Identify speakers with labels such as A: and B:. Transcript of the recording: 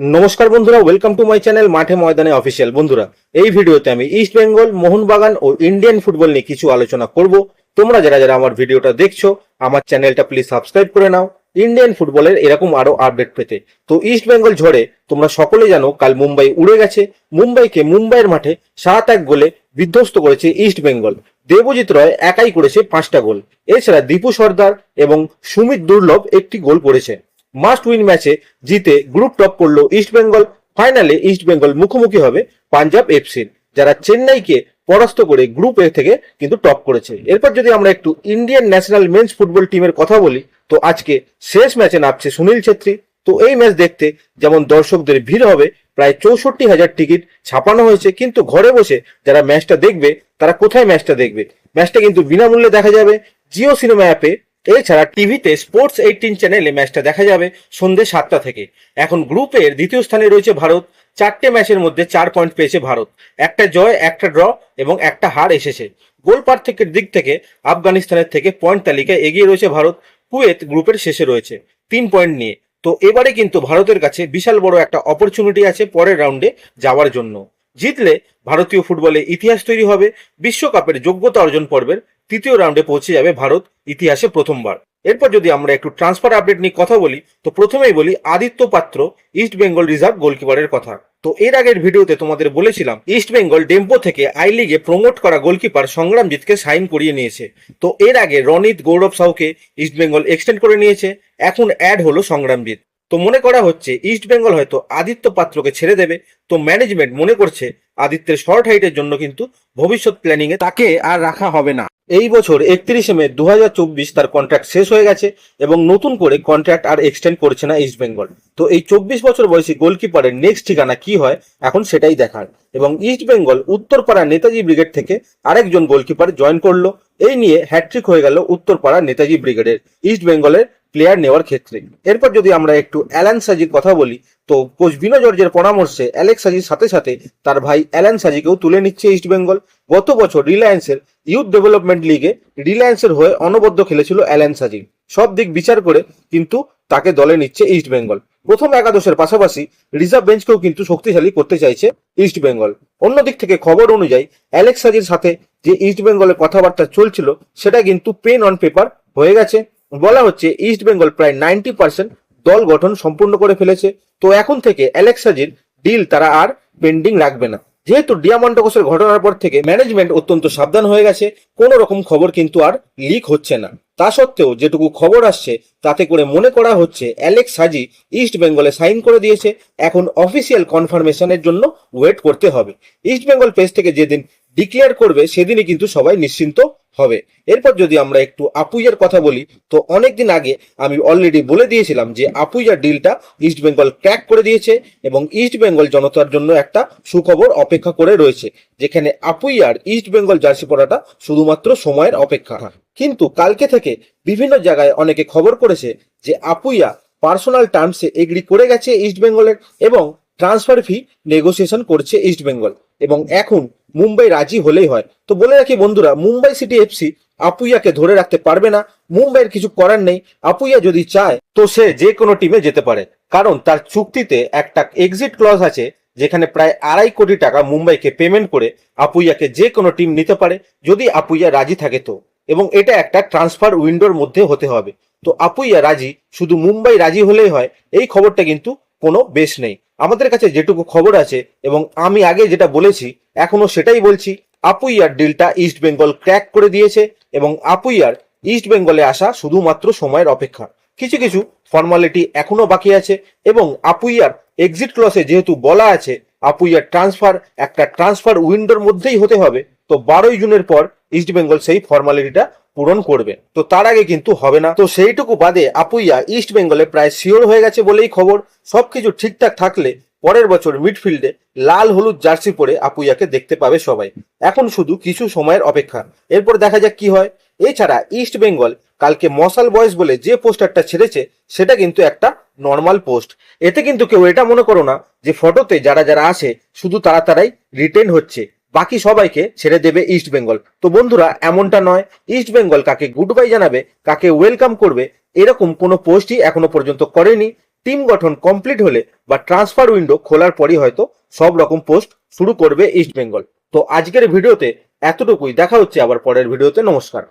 A: নমস্কার বন্ধুরা welcome to my channel মাঠে ময়দানে অফিসিয়াল বন্ধুরা, এই ভিডিওতে আমি ইস্ট বেঙ্গল মোহনবাগান ও ইন্ডিয়ান ফুটবল নিয়ে কিছু আলোচনা করব। তোমরা যারা যারা আমার ভিডিওটা দেখছ, আমার চ্যানেলটা প্লিজ সাবস্ক্রাইব করে নাও। ইন্ডিয়ান ফুটবলের এরকম আরও আপডেট পেতে। তো ইস্ট বেঙ্গল ঝড়ে তোমরা সকলে জানো, কাল মুম্বাই উড়ে গেছে। মুম্বাইকে মুম্বাইয়ের মাঠে সাত এক গোলে বিধ্বস্ত করেছে ইস্ট বেঙ্গল দেবজিৎ রয় একাই করেছে পাঁচটা গোল। এছাড়া দীপু সর্দার এবং সুমিত দুর্লভ একটি গোল করেছে। মাস্ট উইন ম্যাচে জিতে গ্রুপ টপ করল ইস্ট বেঙ্গল ফাইনালে ইস্ট বেঙ্গল মুখোমুখি হবে পাঞ্জাব এফসির যারা চেন্নাইকে পরাস্ত করে গ্রুপ এ থেকে কিন্তু টপ করেছে। এরপর যদি আমরা একটু ইন্ডিয়ান ন্যাশনাল মেন্স ফুটবল টিমের কথা বলি, তো আজকে শেষ ম্যাচে নামছে সুনীল ছেত্রী। তো এই ম্যাচ দেখতে যেমন দর্শকদের ভিড় হবে, প্রায় চৌষট্টি হাজার টিকিট ছাপানো হয়েছে, কিন্তু ঘরে বসে যারা ম্যাচটা দেখবে, তারা কোথায় ম্যাচটা দেখবে? ম্যাচটা কিন্তু বিনামূল্যে দেখা যাবে। জিও সিনেমা অ্যাপে এছাড়া টিভিতে স্পোর্টস এইটিন চ্যানেলে ম্যাচটা দেখা যাবে সন্ধ্যে সাতটা থেকে। এখন গ্রুপের দ্বিতীয় স্থানে রয়েছে ভারত। চারটে ম্যাচের মধ্যে চার পয়েন্ট পেয়েছে ভারত। একটা জয়, একটা ড্র এবং একটা হার এসেছে। গোল পার্থক্যের দিক থেকে আফগানিস্তানের থেকে পয়েন্ট তালিকায় এগিয়ে রয়েছে ভারত। কুয়েত গ্রুপের শেষে রয়েছে তিন পয়েন্ট নিয়ে। তো এবারে কিন্তু ভারতের কাছে বিশাল বড় একটা অপরচুনিটি আছে পরের রাউন্ডে যাওয়ার জন্য। জিতলে ভারতীয় ফুটবলে ইতিহাস তৈরি হবে, বিশ্বকাপের যোগ্যতা অর্জন পর্বের তৃতীয় রাউন্ডে পৌঁছে যাবে ভারত ইতিহাসে প্রথমবার। এরপর যদি আমরা একটু ট্রান্সফার আপডেট নিয়ে কথা বলি, তো প্রথমেই বলি আদিত্য পাত্র ইস্ট বেঙ্গল রিজার্ভ গোলকিপারের কথা। তো এর আগের ভিডিওতে তোমাদের বলেছিলাম ইস্ট বেঙ্গল ডেম্পো থেকে আই লিগে প্রমোট করা গোলকিপার সংগ্রামজিৎকে সাইন করিয়ে নিয়েছে। তো এর আগে রনিত গৌরব সাউকে ইস্ট বেঙ্গল এক্সটেন্ড করে নিয়েছে, এখন অ্যাড হলো সংগ্রামজিৎ তো মনে করা হচ্ছে ইস্ট বেঙ্গল হয়তো আদিত্য পাত্রকে ছেড়ে দেবে। তো ম্যানেজমেন্ট মনে করছে আদিত্যের শর্ট হাইটের জন্য কিন্তু ভবিষ্যৎ প্ল্যানিং এ তাকে আর রাখা হবে না। এই বছর একত্রিশে মে দুহাজার চব্বিশ তার কন্ট্রাক্ট শেষ হয়ে গেছে এবং নতুন করে কন্ট্রাক্ট আর এক্সটেন্ড করছে না ইস্ট বেঙ্গল তো এই চব্বিশ বছর বয়সী গোলকিপারের নেক্সট ঠিকানা কি হয়? এখন সেটাই দেখার। এবং East Bengal Uttarpara Netaji brigade থেকে আরেকজন গোলকিপার জয়েন করল। এই নিয়ে হ্যাট্রিক হয়ে গেল উত্তরপাড়া নেতাজি ব্রিগেডের ইস্ট বেঙ্গলের প্লেয়ার নেওয়ার ক্ষেত্রে। এরপর যদি আমরা একটু অ্যালান সাজির কথা বলি, তো কোচ বিনো জর্জের পরামর্শে অ্যালেক্স সাজির সাথে সাথে তার ভাই অ্যালান সাজিকেও তুলে নিচ্ছে ইস্ট বেঙ্গল। গত বছর রিলায়েন্সের ইউথ ডেভেলপমেন্ট লিগে রিলায়েন্সের হয়ে অনবদ্য খেলেছিল অ্যালান সাজি। সব দিক বিচার করে কিন্তু তাকে দলে নিচ্ছে ইস্ট বেঙ্গল। প্রথম একাদশের পাশাপাশি রিজার্ভ বেঞ্চকেও কিন্তু শক্তিশালী করতে চাইছে ইস্ট বেঙ্গল। অন্যদিক থেকে খবর অনুযায়ী অ্যালেক্স সাজির সাথে যে ইস্ট বেঙ্গলের কথাবার্তা চলছিল, সেটা কিন্তু পেন অন পেপার হয়ে গেছে। বলা হচ্ছে ইস্ট বেঙ্গল প্রায় নাইনটি পার্সেন্ট দল গঠন সম্পূর্ণ করে ফেলেছে। তো এখন থেকে অ্যালেক্সাজির ডিল তারা আর পেন্ডিং রাখবে না। যেহেতু ডিয়ামন্ডকোসের ঘটনার পর থেকে ম্যানেজমেন্ট অত্যন্ত সাবধান হয়ে গেছে, কোনো রকম খবর কিন্তু আর লিক হচ্ছে না। তা সত্ত্বেও যেটুকু খবর আসছে, তাতে করে মনে করা হচ্ছে অ্যালেক্স হাজি ইস্ট বেঙ্গলে সাইন করে দিয়েছে। এখন অফিসিয়াল কনফার্মেশনের জন্য ওয়েট করতে হবে। ইস্ট বেঙ্গল পেজ থেকে যেদিন ডিক্লেয়ার করবে সেদিনই কিন্তু সবাই নিশ্চিন্ত হবে। এরপর যদি আমরা একটু আপুইয়ার কথা বলি তো অনেকদিন আগে আমি অলরেডি বলে দিয়েছিলাম যে আপুইয়ার ডিলটা ইস্ট বেঙ্গল ক্র্যাক করে দিয়েছে এবং ইস্ট বেঙ্গল জনতার জন্য একটা সুখবর অপেক্ষা করে রয়েছে যেখানে আপুইয়ার ইস্ট বেঙ্গল জার্সি পরাটা শুধুমাত্র সময়ের অপেক্ষা। কিন্তু কালকে থেকে বিভিন্ন জায়গায় অনেকে খবর করেছে যে আপুইয়া পার্সোনাল টার্মসে এগ্রি করে গেছে ইস্ট বেঙ্গলের এবং ট্রান্সফার ফি নেগোসিয়েশন করছে ইস্ট বেঙ্গল এবং এখন মুম্বাই রাজি হলেই হয়। তো বলে রাখি বন্ধুরা, মুম্বাই সিটি এফসি আপুইয়াকে ধরে রাখতে পারবে না। মুম্বাইয়ের কিছু করার নেই। আপুইয়া যদি চায়, তো সে যে কোনো টিমে যেতে পারে। কারণ তার চুক্তিতে একটা এক্সিট ক্লজ আছে, যেখানে প্রায় আড়াই কোটি টাকা মুম্বাইকে পেমেন্ট করে আপুইয়াকে যে কোনো টিম নিতে পারে, যদি আপুইয়া রাজি থাকে তো। এবং এটা একটা ট্রান্সফার উইন্ডোর মধ্যে হতে হবে। তো আপুইয়া রাজি, শুধু মুম্বাই রাজি হলেই হয়, এই খবরটা কিন্তু কোনো বেশ নেই। আমাদের কাছে যেটুকু খবর আছে এবং আমি আগে যেটা বলেছি, এখনও সেটাই বলছি, আপুইয়ার ডিলটা ইস্ট বেঙ্গল ক্র্যাক করে দিয়েছে এবং আপুইয়ার ইস্ট বেঙ্গলে আসা শুধুমাত্র সময়ের অপেক্ষা। কিছু কিছু ফর্মালিটি এখনও বাকি আছে এবং আপুইয়ার এক্সিট ক্লসে যেহেতু বলা আছে, আপুইয়ার ট্রান্সফার একটা ট্রান্সফার উইন্ডোর মধ্যেই হতে হবে। তো বারোই জুনের পর ইস্ট বেঙ্গল সেই ফর্মালিটিটা পূরণ করবেন তো তার আগে কিন্তু হবে না। তো সেইটুকু বাদে আপুইয়া ইস্ট বেঙ্গলে প্রায় শিওর হয়ে গেছে বলেই খবর। সবকিছু ঠিকঠাক থাকলে পরের বছর মিডফিল্ডে লাল হলুদ জার্সি পরে আপুইয়াকে দেখতে পাবে সবাই। এখন শুধু কিছু সময়ের অপেক্ষা। এরপর দেখা যাক কি হয়। এছাড়া ইস্ট বেঙ্গল কালকে মশাল বয়েস বলে যে পোস্টারটা ছেড়েছে, সেটা কিন্তু একটা নর্মাল পোস্ট এতে কিন্তু কেউ এটা মনে করো না যে ফটোতে যারা যারা আসে, শুধু তারা তারাই রিটেন হচ্ছে। বাকি সবাইকে ছেড়ে দেবে ইস্ট বেঙ্গল তো বন্ধুরা, এমনটা নয় ইস্ট বেঙ্গল কাকে গুড বাই জানাবে, কাকে ওয়েলকাম করবে, এরকম কোনো পোস্টই এখনও পর্যন্ত করেনি। টিম গঠন কমপ্লিট হলে বা ট্রান্সফার উইন্ডো খোলার পরই হয়তো সব রকম পোস্ট শুরু করবে ইস্ট বেঙ্গল তো আজকের ভিডিওতে এতটুকুই, দেখা হচ্ছে আবার পরের ভিডিওতে, নমস্কার।